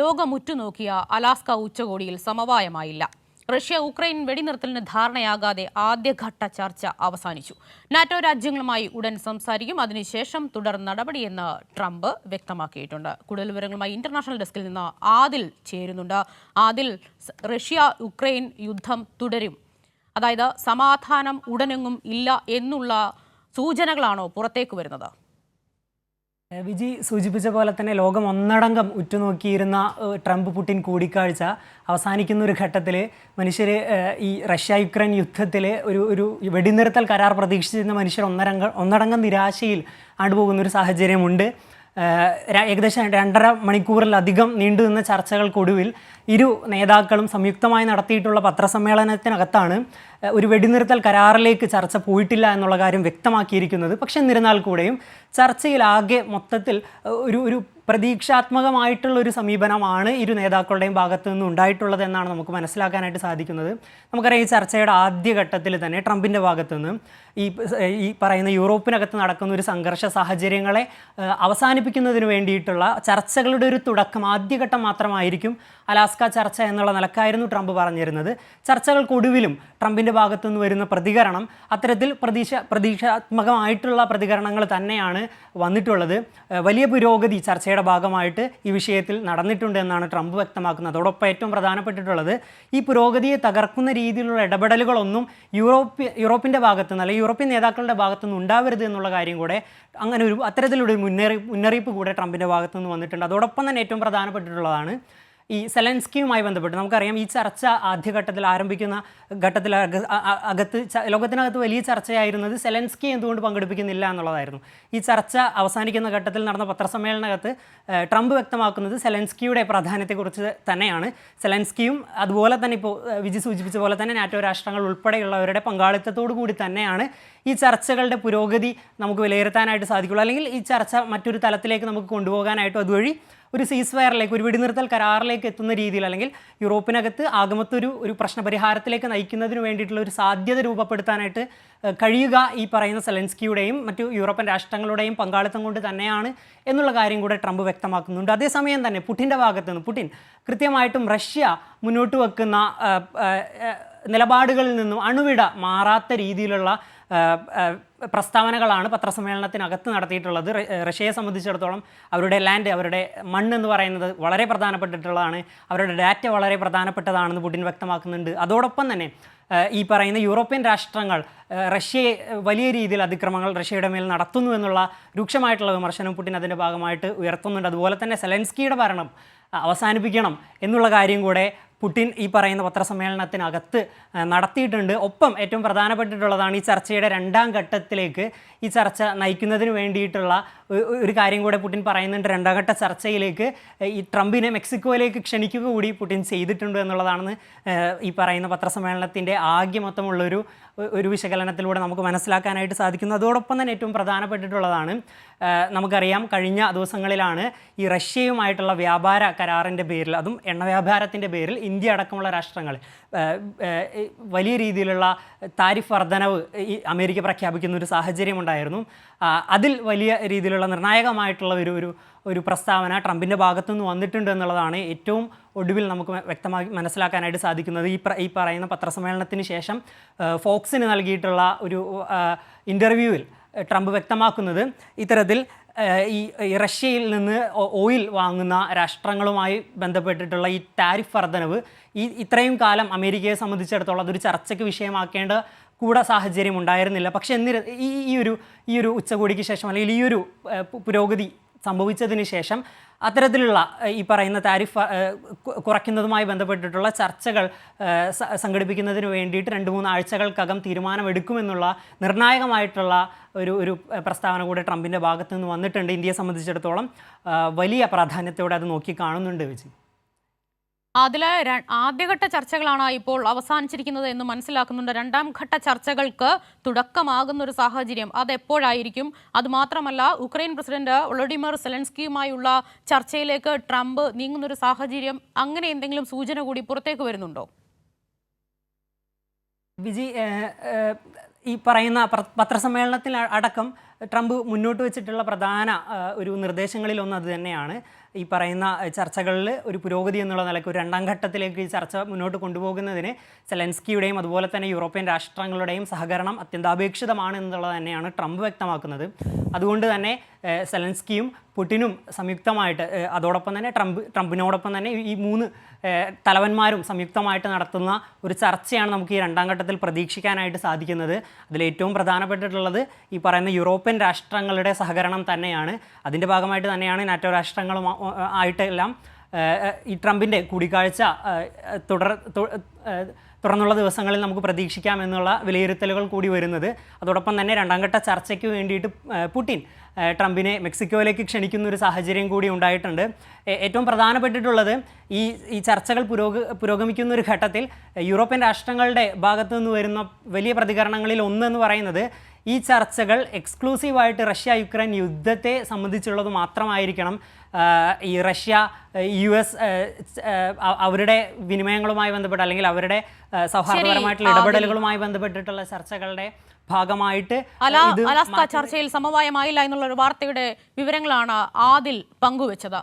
ലോകം ഉറ്റുനോക്കിയ അലാസ്ക ഉച്ചകോടിയിൽ സമവായമായില്ല. Russia Ukraine വെടിനിർത്തലിന് ധാരണയാകാതെ ആദ്യഘട്ട ചർച്ച അവസാനിച്ചു. നാറ്റോ രാജ്യങ്ങളുമായി ഉടൻ സംസാരിക്കും. അതിനുശേഷം തുടർ നടപടിയെന്ന് ട്രംപ് വ്യക്തമാക്കിയിട്ടുണ്ട്. കൂടുതൽ വിവരങ്ങളുമായി ഇന്റർനാഷണൽ ഡെസ്കിൽ നിന്ന് ആദിൽ ചേരുന്നുണ്ട്. ആദിൽ റഷ്യ ഉക്രൈൻ യുദ്ധം തുടരും. അതായത് സമാധാനം ഉടനെങ്ങും ഇല്ല എന്നുള്ള സൂചനകളാണോ പുറത്തേക്ക് വരുന്നത്? വിജി സൂചിപ്പിച്ച പോലെ തന്നെ ലോകം ഒന്നടങ്കം ഉറ്റുനോക്കിയിരുന്ന ട്രംപ് പുടിൻ കൂടിക്കാഴ്ച അവസാനിക്കുന്ന ഒരു ഘട്ടത്തിൽ മനുഷ്യർ ഈ റഷ്യ യുക്രൈൻ യുദ്ധത്തിൽ ഒരു ഒരു വെടിനിർത്തൽ കരാർ പ്രതീക്ഷിച്ചിരുന്ന മനുഷ്യർ ഒന്നരങ്ക ഒന്നടങ്കം നിരാശയിൽ ആണ്ടുപോകുന്ന ഒരു സാഹചര്യമുണ്ട്. ഏകദേശം രണ്ടര മണിക്കൂറിലധികം നീണ്ടു നിന്ന ചർച്ചകൾക്കൊടുവിൽ ഇരു നേതാക്കളും സംയുക്തമായി നടത്തിയിട്ടുള്ള പത്രസമ്മേളനത്തിനകത്താണ് ഒരു വെടിനിർത്തൽ കരാറിലേക്ക് ചർച്ച പോയിട്ടില്ല എന്നുള്ള കാര്യം വ്യക്തമാക്കിയിരിക്കുന്നത്. പക്ഷേ എന്നിരുന്നാൽ കൂടെയും ചർച്ചയിലാകെ മൊത്തത്തിൽ ഒരു ഒരു പ്രതീക്ഷാത്മകമായിട്ടുള്ള ഒരു സമീപനമാണ് ഇരു നേതാക്കളുടെയും ഭാഗത്തു നിന്ന് ഉണ്ടായിട്ടുള്ളത് എന്നാണ് നമുക്ക് മനസ്സിലാക്കാനായിട്ട് സാധിക്കുന്നത്. നമുക്കറിയാം ഈ ചർച്ചയുടെ ആദ്യഘട്ടത്തിൽ തന്നെ ട്രംപിന്റെ ഭാഗത്തു നിന്ന് ഈ ഈ പറയുന്ന യൂറോപ്പിനകത്ത് നടക്കുന്ന ഒരു സംഘർഷ സാഹചര്യങ്ങളെ അവസാനിപ്പിക്കുന്നതിന് വേണ്ടിയിട്ടുള്ള ചർച്ചകളുടെ ഒരു തുടക്കം ആദ്യഘട്ടം മാത്രമായിരിക്കും അലാസ്ക ചർച്ച എന്നുള്ള നിലക്കായിരുന്നു ട്രംപ് പറഞ്ഞിരുന്നത്. ചർച്ചകൾക്കൊടുവിലും ട്രംപിന്റെ ഭാഗത്തുനിന്ന് വരുന്ന പ്രതികരണം അത്തരത്തിൽ പ്രതീക്ഷ പ്രതീക്ഷാത്മകമായിട്ടുള്ള പ്രതികരണങ്ങൾ തന്നെയാണ് വന്നിട്ടുള്ളത്. വലിയ പുരോഗതി ചർച്ചയുടെ ഭാഗമായിട്ട് ഈ വിഷയത്തിൽ നടന്നിട്ടുണ്ട് എന്നാണ് ട്രംപ് വ്യക്തമാക്കുന്നത്. അതോടൊപ്പം ഏറ്റവും പ്രധാനപ്പെട്ടിട്ടുള്ളത് ഈ പുരോഗതിയെ തകർക്കുന്ന രീതിയിലുള്ള ഇടപെടലുകളൊന്നും യൂറോപ്യ യൂറോപ്പിന്റെ ഭാഗത്തു നിന്ന് അല്ലെങ്കിൽ യൂറോപ്യൻ നേതാക്കളുടെ ഭാഗത്തുനിന്ന് ഉണ്ടാവരുത് എന്നുള്ള കാര്യം കൂടെ അങ്ങനെ ഒരു അത്തരത്തിലൊരു മുന്നറി മുന്നറിയിപ്പ് കൂടെ ട്രംപിന്റെ ഭാഗത്തുനിന്ന് വന്നിട്ടുണ്ട്. അതോടൊപ്പം തന്നെ ഏറ്റവും പ്രധാനപ്പെട്ടിട്ടുള്ളതാണ് ഈ സെലൻസ്കിയുമായി ബന്ധപ്പെട്ട് നമുക്കറിയാം ഈ ചർച്ച ആദ്യഘട്ടത്തിൽ ആരംഭിക്കുന്ന ഘട്ടത്തിൽ അകത്ത് ലോകത്തിനകത്ത് വലിയ ചർച്ചയായിരുന്നത് സെലൻസ്കി എന്തുകൊണ്ട് പങ്കെടുപ്പിക്കുന്നില്ല എന്നുള്ളതായിരുന്നു. ഈ ചർച്ച അവസാനിക്കുന്ന ഘട്ടത്തിൽ നടന്ന പത്രസമ്മേളനകത്ത് ട്രംപ് വ്യക്തമാക്കുന്നത് സെലൻസ്കിയുടെ പ്രാധാന്യത്തെക്കുറിച്ച് തന്നെയാണ്. സെലൻസ്കിയും അതുപോലെ തന്നെ ഇപ്പോൾ വിജി സൂചിപ്പിച്ച പോലെ തന്നെ നാറ്റോ രാഷ്ട്രങ്ങൾ ഉൾപ്പെടെയുള്ളവരുടെ പങ്കാളിത്തത്തോടു കൂടി തന്നെയാണ് ഈ ചർച്ചകളുടെ പുരോഗതി നമുക്ക് വിലയിരുത്താനായിട്ട് സാധിക്കുള്ളൂ. അല്ലെങ്കിൽ ഈ ചർച്ച മറ്റൊരു തലത്തിലേക്ക് നമുക്ക് കൊണ്ടുപോകാനായിട്ട് അതുവഴി ഒരു സീസ് ഫയറിലേക്ക് ഒരു വെടിനിർത്തൽ കരാറിലേക്ക് എത്തുന്ന രീതിയിൽ അല്ലെങ്കിൽ യൂറോപ്പിനകത്ത് ആഗമത്തൊരു ഒരു പ്രശ്നപരിഹാരത്തിലേക്ക് നയിക്കുന്നതിന് വേണ്ടിയിട്ടുള്ള ഒരു സാധ്യത രൂപപ്പെടുത്താനായിട്ട് കഴിയുക ഈ പറയുന്ന സെലൻസ്കിയുടെയും മറ്റു യൂറോപ്യൻ രാഷ്ട്രങ്ങളുടെയും പങ്കാളിത്തം കൊണ്ട് തന്നെയാണ് എന്നുള്ള കാര്യം കൂടെ ട്രംപ് വ്യക്തമാക്കുന്നുണ്ട്. അതേസമയം തന്നെ പുടിന്റെ ഭാഗത്ത് നിന്ന് പുടിൻ കൃത്യമായിട്ടും റഷ്യ മുന്നോട്ട് വെക്കുന്ന നിലപാടുകളിൽ നിന്നും അണുവിട മാറാത്ത രീതിയിലുള്ള പ്രസ്താവനകളാണ് പത്രസമ്മേളനത്തിനകത്ത് നടത്തിയിട്ടുള്ളത്. റഷ്യയെ സംബന്ധിച്ചിടത്തോളം അവരുടെ ലാൻഡ് അവരുടെ മണ്ണ് എന്ന് പറയുന്നത് വളരെ പ്രധാനപ്പെട്ടിട്ടുള്ളതാണ്. അവരുടെ ഡാറ്റ വളരെ പ്രധാനപ്പെട്ടതാണെന്ന് പുടിൻ വ്യക്തമാക്കുന്നുണ്ട്. അതോടൊപ്പം തന്നെ ഈ പറയുന്ന യൂറോപ്യൻ രാഷ്ട്രങ്ങൾ റഷ്യയെ വലിയ രീതിയിൽ അതിക്രമങ്ങൾ റഷ്യയുടെ മേൽ നടത്തുന്നു എന്നുള്ള രൂക്ഷമായിട്ടുള്ള വിമർശനം പുടിൻ അതിന്റെ ഭാഗമായിട്ട് ഉയർത്തുന്നുണ്ട്. അതുപോലെ തന്നെ സെലൻസ്കിയുടെ ഭരണം അവസാനിപ്പിക്കണം എന്നുള്ള കാര്യം കൂടെ പുടിൻ ഈ പറയുന്ന പത്രസമ്മേളനത്തിനകത്ത് നടത്തിയിട്ടുണ്ട്. ഒപ്പം ഏറ്റവും പ്രധാനപ്പെട്ടിട്ടുള്ളതാണ് ഈ ചർച്ചയുടെ രണ്ടാം ഘട്ടത്തിലേക്ക് ഈ ചർച്ച നയിക്കുന്നതിന് വേണ്ടിയിട്ടുള്ള ഒരു കാര്യം കൂടെ പുടിൻ പറയുന്നുണ്ട്. രണ്ടാം ഘട്ട ചർച്ചയിലേക്ക് ഈ ട്രംപിനെ മെക്സിക്കോയിലേക്ക് ക്ഷണിക്കുക കൂടി പുടിൻ ചെയ്തിട്ടുണ്ട് എന്നുള്ളതാണെന്ന് ഈ പറയുന്ന പത്രസമ്മേളനത്തിന്റെ ആകെ മൊത്തമുള്ളൊരു ഒരു വിശകലനത്തിലൂടെ നമുക്ക് മനസ്സിലാക്കാനായിട്ട് സാധിക്കുന്നു. അതോടൊപ്പം തന്നെ ഏറ്റവും പ്രധാനപ്പെട്ടിട്ടുള്ളതാണ് നമുക്കറിയാം കഴിഞ്ഞ ദിവസങ്ങളിലാണ് ഈ റഷ്യയുമായിട്ടുള്ള വ്യാപാര കരാറിന്റെ പേരിൽ അതും എണ്ണ വ്യാപാരത്തിന്റെ പേരിൽ ഇന്ത്യ അടക്കമുള്ള രാഷ്ട്രങ്ങൾ വലിയ രീതിയിലുള്ള താരിഫ് വർധനവ് ഈ അമേരിക്ക പ്രഖ്യാപിക്കുന്ന ഒരു സാഹചര്യമുണ്ടായിരുന്നു ഉണ്ടായിരുന്നു. അതിൽ വലിയ രീതിയിലുള്ള നിർണായകമായിട്ടുള്ള ഒരു ഒരു ഒരു പ്രസ്താവന ട്രംപിന്റെ ഭാഗത്തുനിന്ന് വന്നിട്ടുണ്ട് എന്നുള്ളതാണ് ഏറ്റവും ഒടുവിൽ നമുക്ക് വ്യക്തമായി മനസ്സിലാക്കാനായിട്ട് സാധിക്കുന്നത്. ഈ ഈ പറയുന്ന പത്രസമ്മേളനത്തിന് ശേഷം ഫോക്സിന് നൽകിയിട്ടുള്ള ഒരു ഇന്റർവ്യൂവിൽ ട്രംപ് വ്യക്തമാക്കുന്നത് ഇത്തരത്തിൽ ഈ റഷ്യയിൽ നിന്ന് ഓയിൽ വാങ്ങുന്ന രാഷ്ട്രങ്ങളുമായി ബന്ധപ്പെട്ടിട്ടുള്ള ഈ ടാരിഫ് വർധനവ് ഈ ഇത്രയും കാലം അമേരിക്കയെ സംബന്ധിച്ചിടത്തോളം അതൊരു ചർച്ചയ്ക്ക് വിഷയമാക്കേണ്ട കൂടെ സാഹചര്യം ഉണ്ടായിരുന്നില്ല. പക്ഷേ എന്നിര ഈ ഒരു ഈ ഒരു ഉച്ചകോടിക്ക് ശേഷം അല്ലെങ്കിൽ ഈ ഒരു പുരോഗതി സംഭവിച്ചതിന് ശേഷം അത്തരത്തിലുള്ള ഈ പറയുന്ന താരിഫ് കുറയ്ക്കുന്നതുമായി ബന്ധപ്പെട്ടിട്ടുള്ള ചർച്ചകൾ സംഘടിപ്പിക്കുന്നതിന് വേണ്ടിയിട്ട് രണ്ട് മൂന്ന് ആഴ്ചകൾക്കകം തീരുമാനമെടുക്കുമെന്നുള്ള നിർണായകമായിട്ടുള്ള ഒരു ഒരു പ്രസ്താവന കൂടെ ട്രംപിന്റെ ഭാഗത്തു നിന്ന് വന്നിട്ടുണ്ട്. ഇന്ത്യയെ സംബന്ധിച്ചിടത്തോളം വലിയ പ്രാധാന്യത്തോടെ അത് നോക്കി കാണുന്നുണ്ട് വിജി അതിലെ ര- ആദ്യഘട്ട ചർച്ചകളാണ് ഇപ്പോൾ അവസാനിച്ചിരിക്കുന്നത് എന്ന് മനസ്സിലാക്കുന്നുണ്ട്. രണ്ടാം ഘട്ട ചർച്ചകൾക്ക് തുടക്കമാകുന്ന ഒരു സാഹചര്യം അതെപ്പോഴായിരിക്കും? അതുമാത്രമല്ല ഉക്രൈൻ പ്രസിഡന്റ് വ്ളഡിമർ സെലൻസ്കിയുമായുള്ള ചർച്ചയിലേക്ക് ട്രംപ് നീങ്ങുന്ന ഒരു സാഹചര്യം അങ്ങനെ എന്തെങ്കിലും സൂചന കൂടി പുറത്തേക്ക് വരുന്നുണ്ടോ? വിജി ഈ പറയുന്ന പത്രസമ്മേളനത്തിൽ അടക്കം ട്രംപ് മുന്നോട്ട് വെച്ചിട്ടുള്ള പ്രധാന ഒരു നിർദ്ദേശങ്ങളിലൊന്ന് അത് തന്നെയാണ്. ഈ പറയുന്ന ചർച്ചകളിൽ ഒരു പുരോഗതി എന്നുള്ള നിലയ്ക്ക് ഒരു രണ്ടാം ഘട്ടത്തിലേക്ക് ഈ ചർച്ച മുന്നോട്ട് കൊണ്ടുപോകുന്നതിന് സെലൻസ്കിയുടെയും അതുപോലെ തന്നെ യൂറോപ്യൻ രാഷ്ട്രങ്ങളുടെയും സഹകരണം അത്യന്താപേക്ഷിതമാണ് എന്നുള്ളത് തന്നെയാണ് ട്രംപ് വ്യക്തമാക്കുന്നത്. അതുകൊണ്ട് തന്നെ സെലൻസ്കിയും പുടിനും സംയുക്തമായിട്ട് അതോടൊപ്പം തന്നെ ട്രംപ് ട്രംപിനോടൊപ്പം തന്നെ ഈ മൂന്ന് തലവന്മാരും സംയുക്തമായിട്ട് നടത്തുന്ന ഒരു ചർച്ചയാണ് നമുക്ക് ഈ രണ്ടാം ഘട്ടത്തിൽ പ്രതീക്ഷിക്കാനായിട്ട് സാധിക്കുന്നത്. അതിൽ ഏറ്റവും പ്രധാനപ്പെട്ടിട്ടുള്ളത് ഈ പറയുന്ന യൂറോപ്യൻ രാഷ്ട്രങ്ങളുടെ സഹകരണം തന്നെയാണ്. അതിന്റെ ഭാഗമായിട്ട് തന്നെയാണ് നാറ്റോ രാഷ്ട്രങ്ങളും ആയിട്ടെല്ലാം ഈ ട്രംപിന്റെ കൂടിക്കാഴ്ച തുടർ തുടർന്നുള്ള ദിവസങ്ങളിൽ നമുക്ക് പ്രതീക്ഷിക്കാം എന്നുള്ള വിലയിരുത്തലുകൾ കൂടി വരുന്നത്. അതോടൊപ്പം തന്നെ രണ്ടാം ഘട്ട ചർച്ചയ്ക്ക് വേണ്ടിയിട്ട് പുടിൻ ട്രംപിനെ മെക്സിക്കോയിലേക്ക് ക്ഷണിക്കുന്ന ഒരു സാഹചര്യം കൂടി ഉണ്ടായിട്ടുണ്ട്. ഏറ്റവും പ്രധാനപ്പെട്ടിട്ടുള്ളത് ഈ ഈ ചർച്ചകൾ പുരോഗ പുരോഗമിക്കുന്ന ഒരു ഘട്ടത്തിൽ യൂറോപ്യൻ രാഷ്ട്രങ്ങളുടെ ഭാഗത്തു നിന്ന് വരുന്ന വലിയ പ്രതികരണങ്ങളിൽ ഒന്നെന്ന് പറയുന്നത് ഈ ചർച്ചകൾ എക്സ്ക്ലൂസീവായിട്ട് റഷ്യ യുക്രൈൻ യുദ്ധത്തെ സംബന്ധിച്ചുള്ളത് മാത്രമായിരിക്കണം. ഈ റഷ്യ യു എസ് അവരുടെ വിനിമയങ്ങളുമായി ബന്ധപ്പെട്ട് അല്ലെങ്കിൽ അവരുടെ സൗഹാർദ്ദപരമായിട്ടുള്ള ഇടപെടലുകളുമായി ബന്ധപ്പെട്ടിട്ടുള്ള ചർച്ചകളുടെ ഭാഗമായിട്ട് അലാസ്ക ചർച്ചയിൽ സമവായമായില്ല എന്നുള്ള ഒരു വാർത്തയുടെ വിവരങ്ങളാണ് ആദിൽ പങ്കുവച്ചത്.